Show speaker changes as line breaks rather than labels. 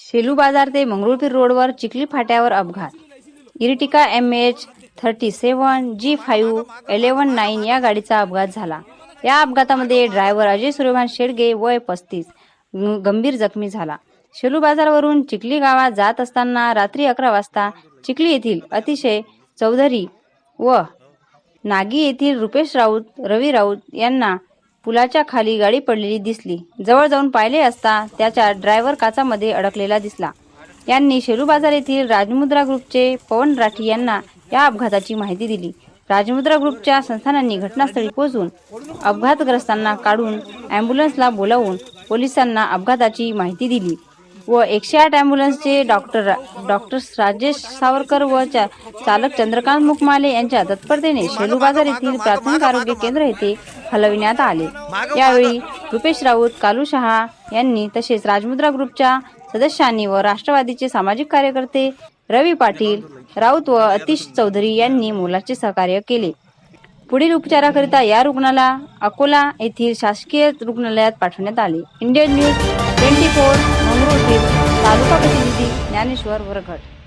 शेलू बाजार ते मंगरुळपीर रोडवर चिखली फाट्यावर अपघात. Ertiga M H thirty seven G five eleven nine या गाडीचा अपघात झाला. या अपघातामध्ये ड्रायव्हर अजय सूर्यभान शेडगे वय पस्तीस गंभीर जखमी झाला. शेलू बाजारवरून चिखली गावात जात असताना रात्री अकरा वाजता चिखली येथील अतिशय चौधरी व नागी येथील रुपेश राऊत रवी राऊत यांना पुलाच्या खाली गाडी पडलेली दिसली. जवळ जाऊन पाहिले असता त्याच्या ड्रायव्हर काचामध्ये अडकलेला दिसला. यांनी शेरू बाजार येथील राजमुद्रा ग्रुपचे पवन राठी यांना या अपघाताची माहिती दिली. राजमुद्रा ग्रुपच्या संस्थानांनी घटनास्थळी पोहोचून अपघातग्रस्तांना काढून ॲम्ब्युलन्सला बोलावून पोलिसांना अपघाताची माहिती दिली व एकशे आठ ॲम्ब्युलन्सचे डॉक्टर डॉक्टर राजेश सावरकर व चा- चालक चंद्रकांत मुकमाले यांच्या तत्परतेने शेलू बाजार येथील प्राथमिक आरोग्य केंद्र येथे हलविण्यात आले यावेळी रुपेश राऊत कालू शहा यांनी तसेच राजमुद्रा ग्रुपच्या सदस्यांनी व राष्ट्रवादीचे सामाजिक कार्यकर्ते रवी पाटील राऊत व अतिश चौधरी यांनी मोलाचे सहकार्य केले पुढील उपचाराकरिता या रुग्णाला अकोला येथील शासकीय रुग्णालयात पाठवण्यात आले Indian news twenty four Mangrulpir तालुका प्रतिनिधी ज्ञानेश्वर वरघट